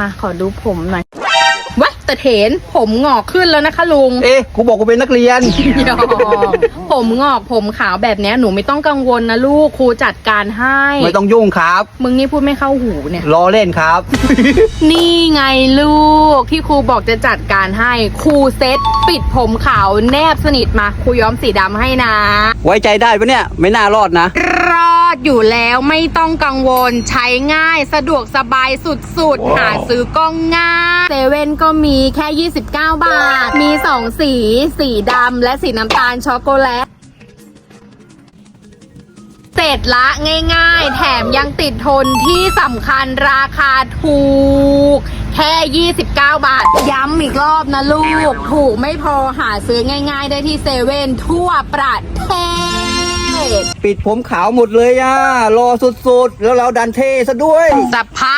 มาขอดูผมหน่อยว้าแต่เถนผมงอกขึ้นแล้วนะคะลุงเอ๊ะกูบอกกูเป็นนักเรียน ยอมผมงอกผมขาวแบบเนี้ยหนูไม่ต้องกังวลนะลูกครูจัดการให้ ไม่ต้องยุ่งครับ มึงนี่พูดไม่เข้าหูเนี่ย รอเล่นครับ นี่ไงลูกที่ครูบอกจะจัดการให้ครูเซ็ตปิดผมขาวแนบสนิทมาครูย้อมสีดำให้นะ ไว้ใจได้ปะเนี่ย ไม่น่ารอดนะร อดอยู่แล้วไม่ต้องกังวลใช้ง่ายสะดวกสบายสุดๆ หาซื้อก็ง่ายเซเว่นก็มีแค่ 29 บาท มี 2 สี สีดำและสีน้ำตาลช็อกโกแลตเสร็จละง่ายๆ แถมยังติดทนที่สำคัญราคาถูก แค่ 29 บาท ย้ำอีกรอบนะลูก ถูกไม่พอหาซื้อง่ายๆได้ที่เซเว่นทั่วประเทศ ปิดผมขาวหมดเลยอะรอสุดๆ แล้วเราดันเทซะด้วยสภาพ